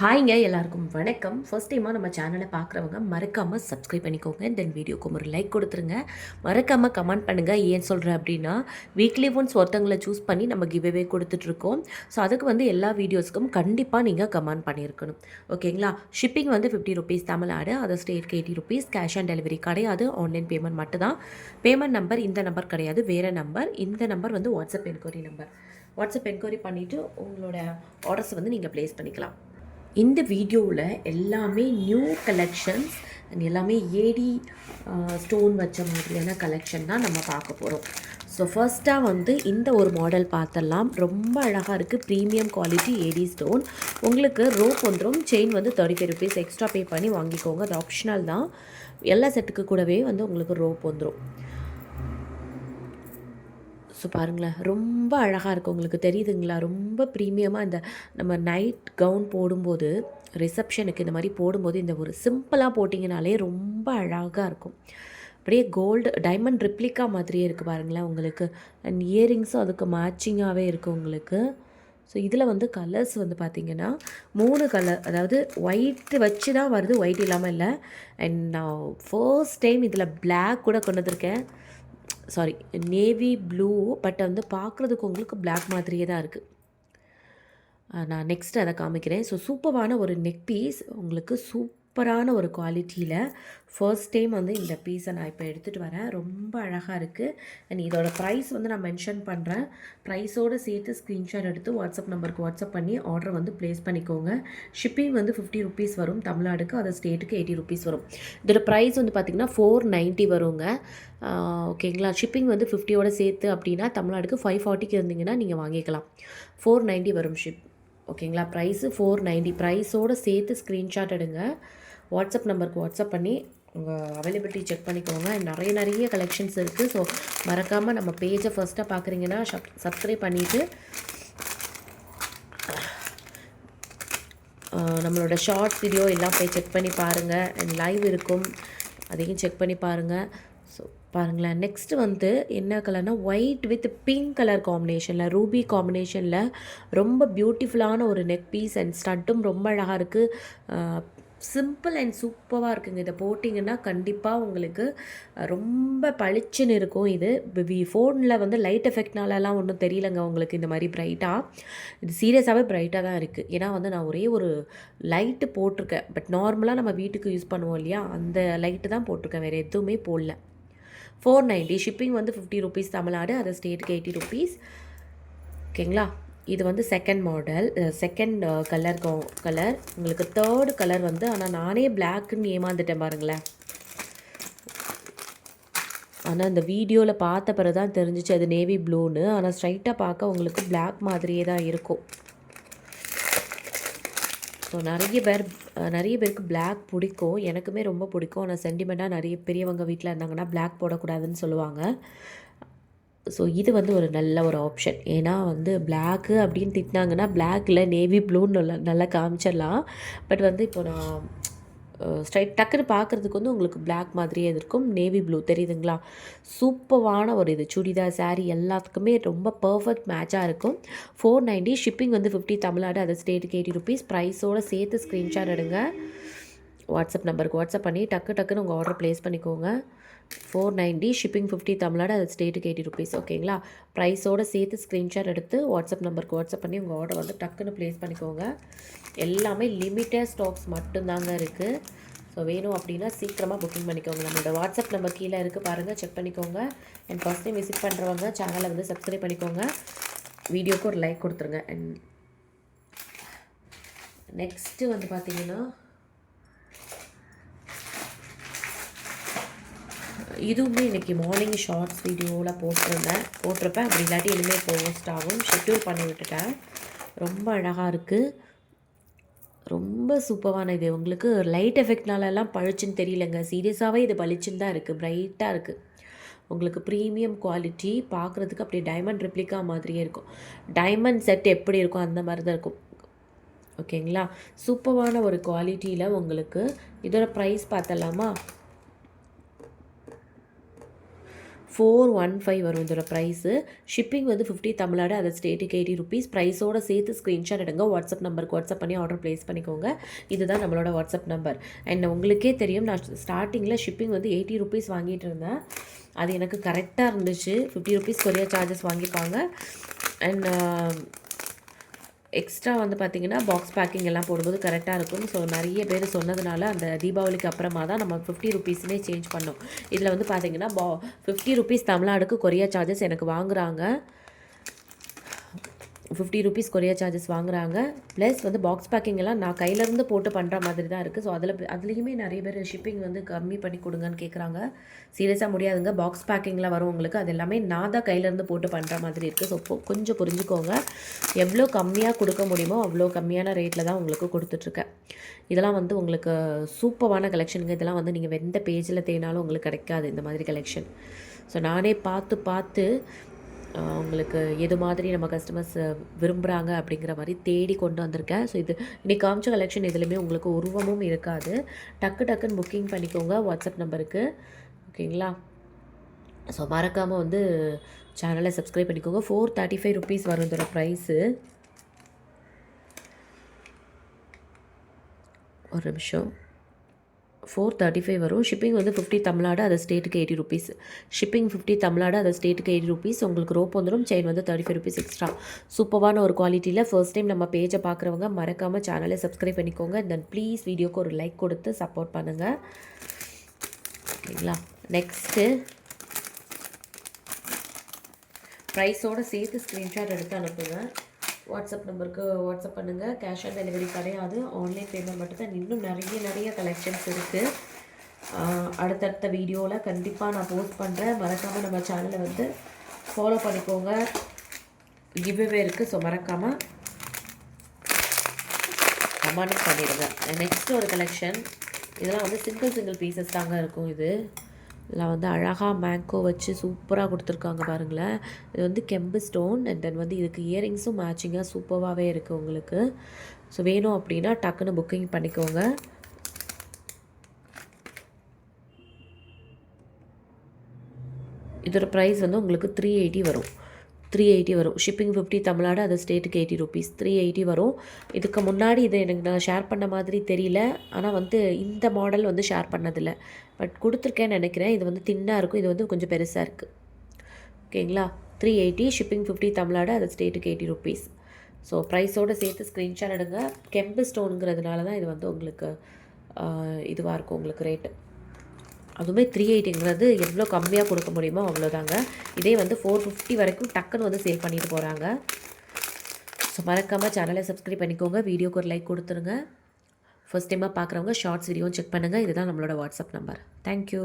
ஹாய்ங்க எல்லாருக்கும் வணக்கம். ஃபர்ஸ்ட் டைமாக நம்ம சேனலை பார்க்குறவங்க மறக்காமல் சப்ஸ்கிரைப் பண்ணிக்கோங்க. தென் வீடியோக்கு ஒரு லைக் கொடுத்துருங்க. மறக்காமல் கமெண்ட் பண்ணுங்கள் ஏன் சொல்கிறேன் அப்படின்னா வீக்லி ஒன்ஸ் ஒருத்தங்களை சூஸ் பண்ணி நம்ம கிவ்வே கொடுத்துட்ருக்கோம். ஸோ அதுக்கு வந்து எல்லா வீடியோஸ்க்கும் கண்டிப்பாக நீங்கள் கமெண்ட் பண்ணியிருக்கணும். ஓகேங்களா ஷிப்பிங் வந்து fifty rupees Tamil Nadu other ஸ்டேட்க்கு eighty rupees cash on delivery கிடையாது. ஆன்லைன் பேமெண்ட் மட்டும்தான். பேமெண்ட் நம்பர் இந்த நம்பர் கிடையாது. வேறு நம்பர் இந்த நம்பர் வந்து WhatsApp enquiry number WhatsApp enquiry பண்ணிவிட்டு உங்களோட ஆர்டர்ஸ் வந்து நீங்கள் ப்ளேஸ் பண்ணிக்கலாம். இந்த வீடியோவில் எல்லாமே நியூ கலெக்ஷன்ஸ் அண்ட் எல்லாமே ஏடி ஸ்டோன் வச்ச மாதிரியான கலெக்ஷன் தான் நம்ம பார்க்க போகிறோம் ஸோ ஃபர்ஸ்ட்டாக வந்து இந்த ஒரு மாடல் பார்த்தலாம் ரொம்ப அழகாக இருக்குது ப்ரீமியம் குவாலிட்டி ஏடி ஸ்டோன் உங்களுக்கு ரோப் வந்துடும் செயின் வந்து thirty five rupees extra pay பண்ணி வாங்கிக்கோங்க. அது ஆப்ஷனல் தான். எல்லா செட்டுக்கு கூடவே வந்து உங்களுக்கு ரோப் வந்துடும் ஸோ பாருங்களேன் ரொம்ப அழகாக இருக்குது உங்களுக்கு தெரியுதுங்களா? ரொம்ப ப்ரீமியமாக இந்த நம்ம நைட் கவுன் போடும்போது ரிசப்ஷனுக்கு இந்த மாதிரி போடும்போது இந்த ஒரு சிம்பிளாக போட்டிங்கனாலே ரொம்ப அழகாக இருக்கும். அப்படியே கோல்டு டைமண்ட் ரிப்ளிகா மாதிரியே இருக்குது பாருங்களேன் உங்களுக்கு. அண்ட் இயரிங்ஸும் அதுக்கு மேட்சிங்காகவே இருக்குது உங்களுக்கு. ஸோ இதில் வந்து கலர்ஸ் வந்து பார்த்திங்கன்னா மூணு கலர் அதாவது ஒயிட் வச்சு தான் வருது ஒயிட் இல்லாமல் இல்லை. அண்ட் நான் ஃபர்ஸ்ட் டைம் இதில் பிளாக் கூட கொண்டு வந்திருக்கேன். சாரி நேவி ப்ளூ பட் வந்து பார்க்குறதுக்கு உங்களுக்கு பிளாக் மாதிரியே தான் இருக்குது நான் நெக்ஸ்ட் அதை காமிக்கிறேன். ஸோ சூப்பரான ஒரு நெக் பீஸ் உங்களுக்கு சூப் சூப்பரான ஒரு குவாலிட்டியில் ஃபர்ஸ்ட் டைம் வந்து இந்த பீஸை நான் இப்போ எடுத்துகிட்டு வரேன். ரொம்ப அழகாக இருக்குது அண்ட் இதோட ப்ரைஸ் வந்து நான் மென்ஷன் பண்ணுறேன் ப்ரைஸோடு சேர்த்து ஸ்க்ரீன்ஷாட் எடுத்து வாட்ஸ்அப் நம்பருக்கு வாட்ஸ்அப் பண்ணி ஆர்டர் வந்து ப்ளேஸ் பண்ணிக்கோங்க. ஷிப்பிங் வந்து ஃபிஃப்டி ருபீஸ் வரும். தமிழ்நாடுக்கு அது ஸ்டேட்டுக்கு எயிட்டி ருபீஸ் வரும். இதோட ப்ரைஸ் வந்து பார்த்திங்கன்னா ஃபோர் நைன்ட்டி வருங்க. ஓகேங்களா ஷிப்பிங் வந்து ஃபிஃப்டியோட சேர்த்து அப்படின்னா தமிழ்நாடுக்கு ஃபைவ் ஃபார்ட்டிக்கு இருந்தீங்கன்னா நீங்கள் வாங்கிக்கலாம். ஃபோர் நைன்ட்டி வரும் ஷிப் ஓகேங்களா? ப்ரைஸு ஃபோர் நைன்ட்டி ப்ரைஸோடு சேர்த்து ஸ்க்ரீன்ஷாட் எடுங்க. வாட்ஸ்அப் நம்பருக்கு வாட்ஸ்அப் பண்ணி உங்கள் அவைலபிலிட்டி செக் பண்ணிக்கோங்க. நிறைய நிறைய கலெக்ஷன்ஸ் இருக்குது ஸோ மறக்காமல் நம்ம பேஜை ஃபஸ்ட்டாக பார்க்குறீங்கன்னா சப் சப்ஸ்கிரைப் பண்ணிவிட்டு நம்மளோட ஷார்ட்ஸ் வீடியோ எல்லாம் போய் செக் பண்ணி பாருங்கள் அண்ட் லைவ் இருக்கும். அதையும் செக் பண்ணி பாருங்கள் ஸோ பாருங்களேன். நெக்ஸ்ட் வந்து என்ன கலர்னா ஒயிட் வித் பிங்க் கலர் காம்பினேஷனில் ரூபி காம்பினேஷனில் ரொம்ப பியூட்டிஃபுல்லான ஒரு நெக் பீஸ் அண்ட் ஸ்டட்டும் ரொம்ப அழகாக இருக்குது சிம்பிள் அண்ட் சூப்பராக இருக்குங்க. இதை போட்டிங்கன்னா கண்டிப்பாக உங்களுக்கு ரொம்ப பளிச்சுன்னு இருக்கும் இது. ஃபோனில் வந்து லைட் எஃபெக்ட்னாலலாம் ஒன்றும் தெரியலங்க உங்களுக்கு இந்த மாதிரி பிரைட்டாக இது சீரியஸாகவே பிரைட்டாக தான் இருக்குது ஏன்னா வந்து நான் ஒரே ஒரு லைட்டு போட்டிருக்கேன். பட் நார்மலாக நம்ம வீட்டுக்கு யூஸ் பண்ணுவோம் இல்லையா? அந்த லைட்டு தான் போட்டிருக்கேன். வேறு எதுவுமே போடல. ஃபோர் நைன்ட்டி ஷிப்பிங் வந்து ஃபிஃப்டி ருபீஸ் தமிழ்நாடு அது ஸ்டேட்டுக்கு எயிட்டி ருபீஸ் ஓகேங்களா? இது வந்து second model second colour colour உங்களுக்கு தேர்டு கலர் வந்து ஆனால் நானே பிளாக்குன்னு ஏமாந்துட்டேன் பாருங்களேன். ஆனால் அந்த வீடியோவில் பார்த்த பிறகு தான் தெரிஞ்சிச்சு அது நேவி ப்ளூன்னு ஆனால் ஸ்ட்ரைட்டாக பார்க்க உங்களுக்கு பிளாக் மாதிரியே தான் இருக்கும். ஸோ நிறைய பேர் நிறைய பேருக்கு பிளாக் பிடிக்கும். எனக்குமே ரொம்ப பிடிக்கும். ஆனால் சென்டிமெண்ட்டாக நிறைய பெரியவங்க வீட்டில் இருந்தாங்கன்னா பிளாக் போடக்கூடாதுன்னு சொல்லுவாங்க. ஸோ இது வந்து ஒரு நல்ல ஒரு ஆப்ஷன் ஏன்னா வந்து பிளாக்கு அப்படின்னு திட்டினாங்கன்னா பிளாக்கில் நேவி ப்ளூன்னு நல்லா நல்லா காமிச்சிடலாம். பட் வந்து இப்போ நான் ஸ்ட்ரைட் டக்குன்னு பார்க்குறதுக்கு வந்து உங்களுக்கு பிளாக் மாதிரியே இருக்கும். நேவி ப்ளூ தெரியுதுங்களா? சூப்பரான ஒரு இது. சுடிதார் சாரீ எல்லாத்துக்குமே ரொம்ப பர்ஃபெக்ட் மேட்சாக இருக்கும். ஃபோர் நைன்ட்டி ஷிப்பிங் வந்து ஃபிஃப்டி தமிழ்நாடு அது ஸ்டேட்டுக்கு எயிட்டி ருபீஸ் ப்ரைஸோடு சேர்த்து ஸ்க்ரீன்ஷாட் எடுங்க. வாட்ஸ்அப் நம்பருக்கு வாட்ஸ்அப் பண்ணி டக்கு டக்குன்னு உங்கள் ஆர்டர் ப்ளேஸ் பண்ணிக்கோங்க. Four ninety shipping fifty Tamil Nadu அது ஸ்டேட்டுக்கு எயிட்டி ருபீஸ் ஓகேங்களா? ப்ரைஸோடு சேர்த்து ஸ்க்ரீன்ஷாட் எடுத்து வாட்ஸ்அப் நம்பருக்கு வாட்ஸ்அப் பண்ணி உங்கள் ஆர்டர் வந்து டக்குன்னு ப்ளேஸ் பண்ணிக்கோங்க. எல்லாமே லிமிட்டட் ஸ்டாக்ஸ் மட்டும்தாங்க இருக்குது ஸோ வேணும் அப்படின்னா சீக்கிரமாக புக்கிங் பண்ணிக்கோங்க. நம்மளோட வாட்ஸ்அப் நம்பர் கீழே இருக்குது பாருங்கள் செக் பண்ணிக்கோங்க. அண்ட் ஃபஸ்ட் டைம் விசிட் பண்ணுறவங்க சேனலை வந்து சப்ஸ்கிரைப் பண்ணிக்கோங்க. வீடியோக்கு ஒரு லைக் கொடுத்துருங்க. அண்ட் நெக்ஸ்ட்டு வந்து பார்த்தீங்கன்னா இதுவுமே இன்றைக்கி மார்னிங் ஷார்ட்ஸ் வீடியோவில் போட்டிருந்தேன். போட்டிருப்பேன். அப்படி இல்லாட்டி இனிமேல் போஸ்ட் ஆகும். ஷெட்யூல் பண்ணி விட்டுட்டேன். ரொம்ப அழகாக இருக்குது ரொம்ப சூப்பரான இது. உங்களுக்கு லைட் எஃபெக்ட்னாலலாம் பழிச்சுன்னு தெரியலங்க. சீரியஸாகவே இது பளிச்சுன்னு தான் இருக்குது ப்ரைட்டாக இருக்குது உங்களுக்கு ப்ரீமியம் குவாலிட்டி பார்க்குறதுக்கு அப்படியே டைமண்ட் ரிப்ளிகா மாதிரியே இருக்கும். டைமண்ட் செட் எப்படி இருக்கும் அந்த மாதிரி தான் இருக்கும். ஓகேங்களா சூப்பரான ஒரு குவாலிட்டியில் உங்களுக்கு இதோட ப்ரைஸ் பார்த்தலாமா ஃபோர் ஒன் ஃபைவ் வரும் இதோட ப்ரைஸு ஷிப்பிங் வந்து ஃபிஃப்டி தமிழ்நாடு அது ஸ்டேட்டுக்கு எயிட்டி ருபீஸ் ப்ரைஸோட சேர்த்து ஸ்க்ரீன்ஷாட் எடுங்க. வாட்ஸ்அப் நம்பருக்கு வாட்ஸ்அப் பண்ணி ஆர்டர் ப்ளேஸ் பண்ணிக்கோங்க. இதுதான் நம்மளோட வாட்ஸ்அப் நம்பர் அண்ட் உங்களுக்கே தெரியும் நான் ஸ்டார்டிங்கில் ஷிப்பிங் வந்து எயிட்டி ருபீஸ் வாங்கிட்டு இருந்தேன். அது எனக்கு கரெக்டாக இருந்துச்சு. ஃபிஃப்டி ருபீஸ் கொரியர் சார்ஜஸ் வாங்கிப்பாங்க. அண்ட் எக்ஸ்ட்ரா வந்து பார்த்திங்கன்னா பாக்ஸ் பேக்கிங் எல்லாம் போடும்போது கரெக்டாக இருக்கும். ஸோ நிறைய பேர் சொன்னதுனால அந்த தீபாவளிக்கு அப்புறமா தான் நம்ம ஃபிஃப்டி ருபீஸ்னே சேஞ்ச் பண்ணோம். இதில் வந்து பார்த்தீங்கன்னா பா ஃபிஃப்டி ருபீஸ் தமிழ்நாடுக்கு கொரியர் சார்ஜஸ் எனக்கு வாங்குறாங்க. ஃபிஃப்டி ருபீஸ் கொரியர் சார்ஜஸ் வாங்குறாங்க. ப்ளஸ் வந்து பாக்ஸ் பேக்கிங் எல்லாம் நான் கையிலேருந்து போட்டு பண்ணுற மாதிரி தான் இருக்குது ஸோ அதில் அதுலேயுமே நிறைய பேர் ஷிப்பிங் வந்து கம்மி பண்ணி கொடுங்கன்னு கேட்குறாங்க சீரியஸாக முடியாதுங்க. பாக்ஸ் பேக்கிங்கில் வரும் உங்களுக்கு. அது எல்லாமே நான் தான் கையிலேருந்து போட்டு பண்ணுற மாதிரி இருக்குது ஸோ கொஞ்சம் புரிஞ்சுக்கோங்க. எவ்வளோ கம்மியாக கொடுக்க முடியுமோ அவ்வளோ கம்மியான ரேட்டில் தான் உங்களுக்கு கொடுத்துட்ருக்கேன். இதெல்லாம் வந்து உங்களுக்கு சூப்பரான கலெக்ஷனுங்க இதெல்லாம் வந்து நீங்கள் எந்த பேஜில் தேடினாலும் உங்களுக்கு கிடைக்காது இந்த மாதிரி கலெக்ஷன் ஸோ நானே பார்த்து பார்த்து உங்களுக்கு எது மாதிரி நம்ம கஸ்டமர்ஸ் விரும்புகிறாங்க அப்படிங்கிற மாதிரி தேடி கொண்டு வந்திருக்கேன். ஸோ இது இன்னைக்கு காமிச்ச கலெக்ஷன் எதுலேயுமே உங்களுக்கு உருவமும் இருக்காது. டக்கு டக்குன்னு புக்கிங் பண்ணிக்கோங்க வாட்ஸ்அப் நம்பருக்கு. ஓகேங்களா? ஸோ மறக்காமல் வந்து சேனலை சப்ஸ்கிரைப் பண்ணிக்கோங்க. ஃபோர் தேர்ட்டி ஃபைவ் ருபீஸ் வரும் இதோட ப்ரைஸு ஒரு நிமிஷம். ஃபோர் தேர்ட்டி ஃபைவ் வரும். ஷிப்பிங் வந்து ஃபிஃப்டி தமிழ்நாடு அது ஸ்டேட்டுக்கு eighty rupees shipping fifty Tamil Nadu அது ஸ்டேட்டுக்கு எயிட்டி ருபீஸ் உங்களுக்கு ரோப் வந்துடும் செயின் வந்து தேர்ட்டி ஃபைவ் ருபீஸ் எக்ஸ்ட்ரா சூப்பரான ஒரு குவாலிட்டியில் ஃபர்ஸ்ட் டைம் நம்ம பேஜை பார்க்குறவங்க மறக்காமல் சேனலை சப்ஸ்கிரைப் பண்ணிக்கோங்க. தென் ப்ளீஸ் வீடியோக்கு ஒரு லைக் கொடுத்து சப்போர்ட் பண்ணுங்கள் ஓகேங்களா நெக்ஸ்ட்டு ப்ரைஸோடு சேர்த்து ஸ்க்ரீன்ஷாட் எடுத்து அனுப்புங்க. வாட்ஸ்அப் நம்பருக்கு வாட்ஸ்அப் பண்ணுங்கள் கேஷ் ஆன் டெலிவரி கிடையாது. ஆன்லைன் பேமெண்ட் மட்டும் தான் இன்னும் நிறைய நிறைய கலெக்ஷன்ஸ் இருக்குது அடுத்தடுத்த வீடியோவில் கண்டிப்பாக நான் போஸ்ட் பண்ணுறேன் மறக்காமல் நம்ம சேனலை வந்து ஃபாலோ பண்ணிக்கோங்க. கிவ்வே இருக்குது ஸோ மறக்காமல் கமெண்ட் பண்ணிடுங்க. நெக்ஸ்ட் ஒரு கலெக்ஷன் இதெல்லாம் வந்து சிங்கிள் சிங்கிள் பீசஸ் தாங்க இருக்கும் இது. இதில் வந்து அழகாக மேங்கோ வச்சு சூப்பராக கொடுத்துருக்காங்க பாருங்களேன். இது வந்து கெம்பு ஸ்டோன் அண்ட் தென் வந்து இதுக்கு இயரிங்ஸும் மேட்சிங்காக சூப்பராகவே இருக்குது உங்களுக்கு. ஸோ வேணும் அப்படின்னா டக்குன்னு புக்கிங் பண்ணிக்கோங்க. இதோட ப்ரைஸ் வந்து உங்களுக்கு த்ரீ எயிட்டி வரும். த்ரீ எயிட்டி வரும். ஷிப்பிங் ஃபிஃப்டி தமிழ்நாடு அது ஸ்டேட்டுக்கு எயிட்டி ருபீஸ் த்ரீ எயிட்டி வரும். இதுக்கு முன்னாடி இது எனக்கு நான் ஷேர் பண்ண மாதிரி தெரியல. ஆனால் வந்து இந்த மாடல் வந்து ஷேர் பண்ணதில்லை. பட் கொடுத்துருக்கேன்னு நினைக்கிறேன். இது வந்து தின்னாக இருக்கும். இது வந்து கொஞ்சம் பெருசாக இருக்குது ஓகேங்களா three eighty shipping fifty Tamil Nadu அது ஸ்டேட்டுக்கு எயிட்டி ருபீஸ் ஸோ ப்ரைஸோடு சேர்த்து ஸ்க்ரீன்ஷாட் எடுங்க. கெம்பு ஸ்டோனுங்கிறதுனால தான் இது வந்து உங்களுக்கு இதுவாக இருக்கும் உங்களுக்கு ரேட்டு அதுவுமே த்ரீ எயிட்டிங்கிறது எவ்வளோ கம்மியாக கொடுக்க முடியுமோ அவ்வளோதாங்க. இதே வந்து ஃபோர் ஃபிஃப்டி வரைக்கும் டக்குன்னு வந்து சேல் பண்ணிட்டு போகிறாங்க ஸோ மறக்காமல் சேனலை சப்ஸ்கிரைப் பண்ணிக்கோங்க. வீடியோக்கு ஒரு லைக் கொடுத்துருங்க. ஃபர்ஸ்ட் டைமாக பார்க்குறவங்க ஷார்ட்ஸ் வீடியோவும் செக் பண்ணுங்கள் இதுதான் நம்மளோட வாட்ஸ்அப் நம்பர் தேங்க்யூ